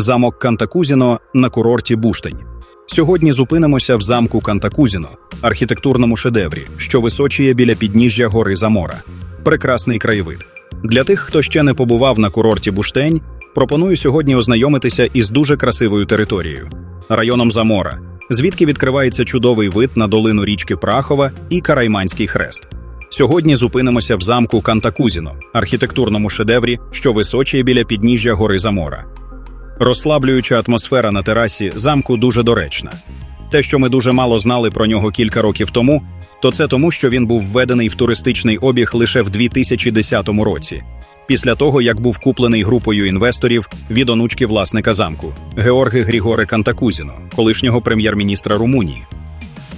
замок Кантакузіно на курорті Буштень. Сьогодні зупинимося в замку Кантакузіно, архітектурному шедеврі, що височіє біля підніжжя гори Замора. Прекрасний краєвид. Для тих, хто ще не побував на курорті Буштень, пропоную сьогодні ознайомитися із дуже красивою територією районом Замора, звідки відкривається чудовий вид на долину річки Прахова і Карайманський хрест. Сьогодні зупинимося в замку Кантакузіно, архітектурному шедеврі, що височіє біля підніжжя гори Замора. Розслаблююча атмосфера на терасі замку дуже доречна. Те, що ми дуже мало знали про нього кілька років тому, то це тому, що він був введений в туристичний обіг лише в 2010 році, після того як був куплений групою інвесторів від онучки власника замку Георги Грігоре Кантакузіно, колишнього прем'єр-міністра Румунії.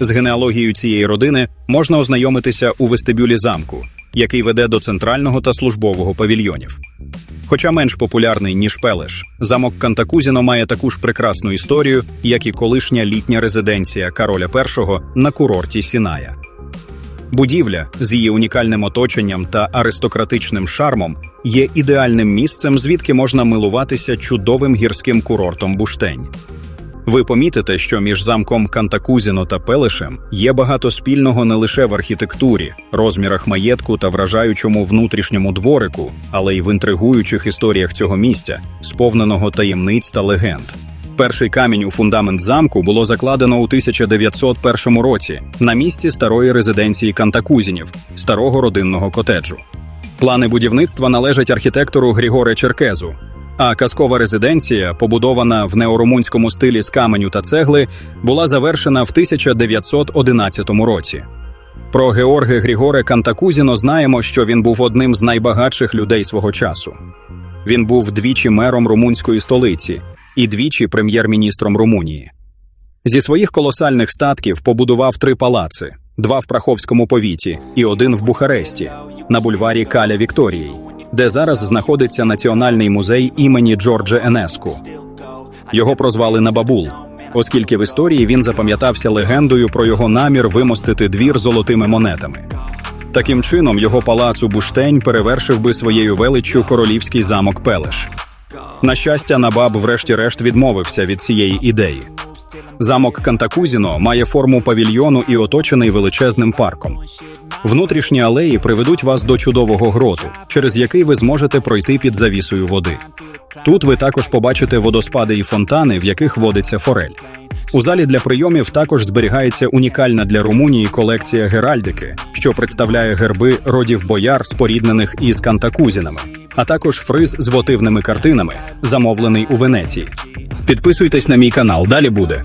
З генеалогією цієї родини можна ознайомитися у вестибюлі замку, який веде до центрального та службового павільйонів. Хоча менш популярний ніж Пелеш, замок Кантакузіно має таку ж прекрасну історію, як і колишня літня резиденція Кароля І на курорті Сіная. Будівля з її унікальним оточенням та аристократичним шармом є ідеальним місцем, звідки можна милуватися чудовим гірським курортом Буштень. Ви помітите, що між замком Кантакузіно та Пелешем є багато спільного не лише в архітектурі, розмірах маєтку та вражаючому внутрішньому дворику, але й в інтригуючих історіях цього місця, сповненого таємниць та легенд. Перший камінь у фундамент замку було закладено у 1901 році на місці старої резиденції Кантакузінів, старого родинного котеджу. Плани будівництва належать архітектору Грігоре Черкезу, а казкова резиденція, побудована в неорумунському стилі з каменю та цегли, була завершена в 1911 році. Про Георге Грігоре Кантакузіно знаємо, що він був одним з найбагатших людей свого часу. Він був двічі мером румунської столиці і двічі прем'єр-міністром Румунії. Зі своїх колосальних статків побудував три палаци: два в Праховському повіті і один в Бухаресті на бульварі Каля Вікторії, де зараз знаходиться Національний музей імені Джорджа Енеску. Його прозвали Набабул, оскільки в історії він запам'ятався легендою про його намір вимостити двір золотими монетами. Таким чином, його палац у Буштень перевершив би своєю величчю королівський замок Пелеш. На щастя, Набаб врешті-решт відмовився від цієї ідеї. Замок Кантакузіно має форму павільйону і оточений величезним парком. Внутрішні алеї приведуть вас до чудового гроту, через який ви зможете пройти під завісою води. Тут ви також побачите водоспади і фонтани, в яких водиться форель. У залі для прийомів також зберігається унікальна для Румунії колекція геральдики, що представляє герби родів бояр, споріднених із кантакузінами, а також фриз з вотивними картинами, замовлений у Венеції. Підписуйтесь на мій канал, далі буде.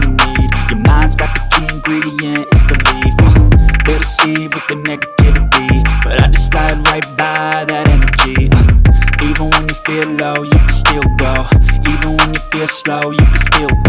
slow, you can still